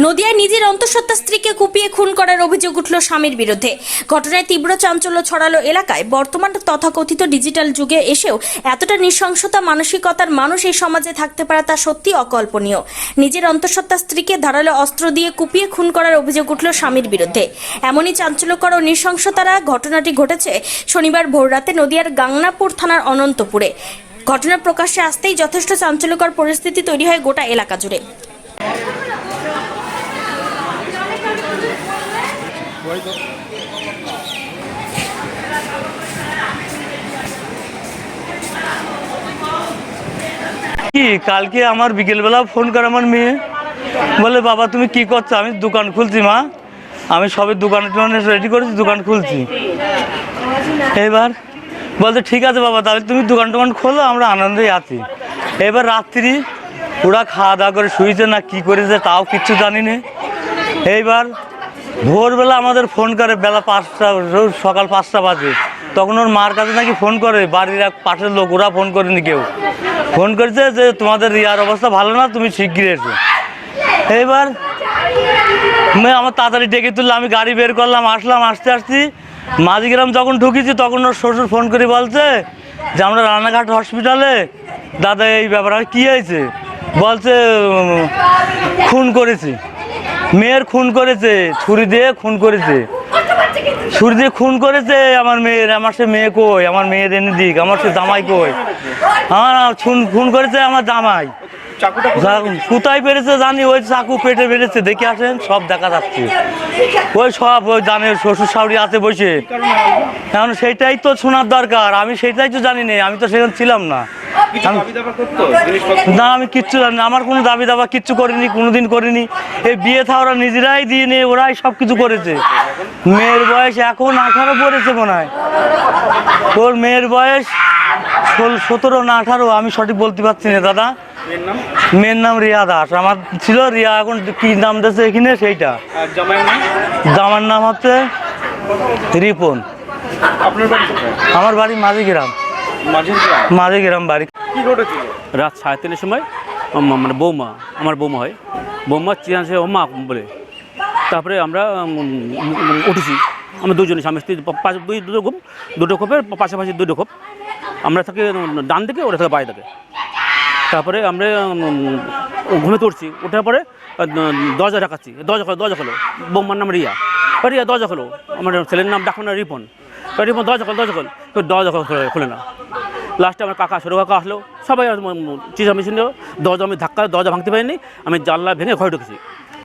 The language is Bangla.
নদিয়ায় নিজের অন্তঃসত্ত্বা স্ত্রীকে কুপিয়ে খুন করার অভিযোগ উঠল স্বামীর বিরুদ্ধে। ঘটনায় তীব্র চাঞ্চল্য ছড়ালো এলাকায়। বর্তমান তথাকথিত ডিজিটাল যুগে এসেও এতটা নৃশংসতা, মানসিকতার মানুষ এই সমাজে থাকতে পারে তা সত্যি অকল্পনীয়। নিজের অন্তঃসত্ত্বা স্ত্রীকে ধারালো অস্ত্র দিয়ে কুপিয়ে খুন করার অভিযোগ উঠল স্বামীর বিরুদ্ধে। এমনই চাঞ্চল্যকর ও নৃশংসতারা ঘটনাটি ঘটেছে শনিবার ভোররাতে নদিয়ার গাংনাপুর থানার অনন্তপুরে। ঘটনা প্রকাশ্যে আসতেই যথেষ্ট চাঞ্চল্যকর পরিস্থিতি তৈরি হয় গোটা এলাকা জুড়ে। কি, কালকে আমার বিকেলবেলা ফোন করে আমার মেয়ে? বলে, বাবা, তুমি কি করছ? আমি দোকান খুলছি, মা। আমি সবে দোকান টোকান রেডি করেছি, দোকান খুলছি। এবার বলতে ঠিক আছে, বাবা, তাহলে তুমি দোকান টোকান খোলো, আমরা আনন্দেই আছি। এবার রাত্রি, ওরা খাওয়া দাওয়া করে শুয়েছে, না কি করেছে, তাও কিচ্ছু জানি না। এইবার ভোরবেলা আমাদের ফোন করে, বেলা পাঁচটা, রোজ সকাল পাঁচটা বাজে। তখন ওর মার কাছে নাকি ফোন করে, বাড়ির এক পাশের লোক, ওরা ফোন করেনি কেউ। ফোন করেছে যে, তোমাদের রিয়ার অবস্থা ভালো না, তুমি শিগগির এসো। এইবার আমার তাড়াতাড়ি ডেকে তুললো, আমি গাড়ি বের করলাম, আসলাম, আসতে আসছি মাঝিগ্রাম যখন ঢুকেছি, তখন ওর শ্বশুর ফোন করে বলছে যে, আমরা রানাঘাট হসপিটালে, দাদা, এই ব্যাপার কী হয়েছে? বলছে খুন করেছি। মেয়ের খুন করেছে, ছুরি দিয়ে খুন করেছে। ছুরি দিয়ে খুন করেছে আমার মেয়ের, আমার সে মেয়ে কই? আমার মেয়ের এনে দিক, আমার সে জামাই কই? আমার খুন খুন করেছে আমার জামাই। কোথায় পেরেছে জানি, ওই চাকু পেটে পেরেছে দেখে আসেন, সব দেখা যাচ্ছে। ওই সব, ওই জানে, শ্বশুর শাশুড়ি আছে বসে। এখন সেইটাই তো শোনার দরকার, আমি সেটাই তো জানি না, আমি তো সেখানে ছিলাম না। না আমি কিচ্ছু জানি না। আমার কোনো দাবি দাবা কিচ্ছু করিনি কোনোদিন করিনি। এই বিয়ে থা ওরা নিজেরাই দিয়ে নিয়ে ওরাই সব কিছু করেছে। মেয়ের বয়স এখন আঠারো পড়েছে মনে হয়। ওর মেয়ের বয়স ষোল সতেরো না আঠারো আমি সঠিক বলতে পারছি না দাদা। মেয়ের নাম? রিয়া দাস। আমার ছিল রিয়া এখন কি নাম দিয়েছে এখানে? সেইটা। জামার নাম? হচ্ছে রিপন। আমার বাড়ি মাঝি গ্রাম। মাঝি গ্রাম বাড়ি। রাত সাড়ে তিনটের সময় মানে বৌমা, আমার বৌমা হয়। বৌমা চেয়েছে ও মা বলে, তারপরে আমরা উঠেছি। আমরা দুজনে স্বামী স্ত্রী, পা- পাশে দুই, দুটো খোপ, দুটো খোপের পাশাপাশি দুটো খোপ। আমরা থাকি ডান দিকে ওরা থাকে বাড়ি থাকে তারপরে আমরা ঘুমে তুলছি ওঠার পরে দরজা ঢাকাচ্ছি। দরজা খোলো দরজা খোলো। বৌমার নাম রিয়া। "ও রিয়া, দরজা খোলো। আমার ছেলের নাম ডাকুন না রিপন। রিপন, দরজা খোল দরজা খোল। তো দরজা খোলে না। লাস্টে আমার কাকা ছোটো কাকা আসলো, সবাই চিজা মেশিন দরজা আমি ধাক্কা, দরজা ভাঙতে পারিনি, আমি জানলা ভেঙে ঘরে ঢুকেছি।